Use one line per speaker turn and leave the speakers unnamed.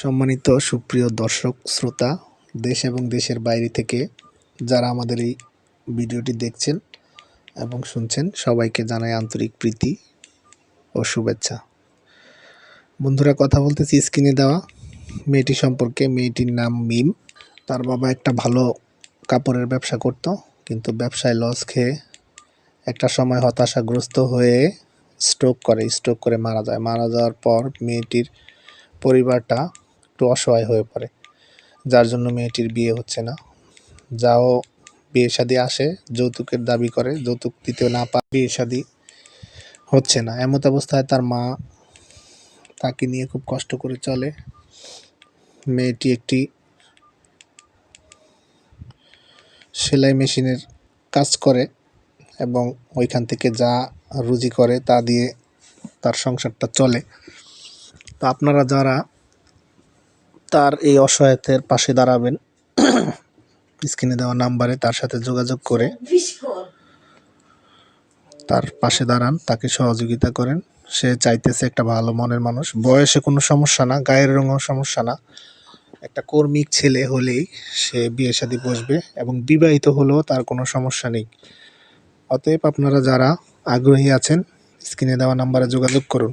সম্মানিত সুপ্রিয় দর্শক, শ্রোতা, দেশ এবং দেশের বাইরে থেকে যারা আমাদের এই ভিডিওটি দেখছেন এবং শুনছেন, সবাইকে জানাই আন্তরিক প্রীতি ও শুভেচ্ছা। বন্ধুরা, কথা বলতেছি স্ক্রিনে দেওয়া মেয়েটি সম্পর্কে। মেয়েটির নাম মিম। তার বাবা একটা ভালো কাপড়ের ব্যবসা করত, কিন্তু ব্যবসায় লস খেয়ে একটা সময় হতাশাগ্রস্ত হয়ে স্ট্রোক করে স্ট্রোক করে মারা যায়। মারা যাওয়ার পর মেয়েটির পরিবারটা একটু অসহায় হয়ে পড়ে। যার জন্য মেয়েটির বিয়ে হচ্ছে না। যাও বিয়ে শাদী আসে, যৌতুকের দাবি করে, যৌতুক দিতে না পা বিয়ে শাদী হচ্ছে না। এমত অবস্থায় তার মা তাকে নিয়ে খুব কষ্ট করে চলে। মেয়েটি একটি সেলাই মেশিনের কাজ করে এবং ওইখান থেকে যা রুজি করে তা দিয়ে তার সংসারটা চলে। তো আপনারা যারা তার এই অসহায়তের পাশে দাঁড়াবেন। স্ক্রিনে দেওয়া নাম্বারে তার সাথে যোগাযোগ করে তার পাশে দাঁড়ান, তাকে সহযোগিতা করেন। সে চাইতেছে একটা ভালো মনের মানুষ। বয়সে কোনো সমস্যা না, গায়ের রঙও সমস্যা না। একটা কর্মিক ছেলে হলেই সে বিয়ে শাদী বসবে এবং বিবাহিত হলেও তার কোনো সমস্যা নেই। অতএব আপনারা যারা আগ্রহী আছেন, স্ক্রিনে দেওয়া নাম্বারে যোগাযোগ করুন।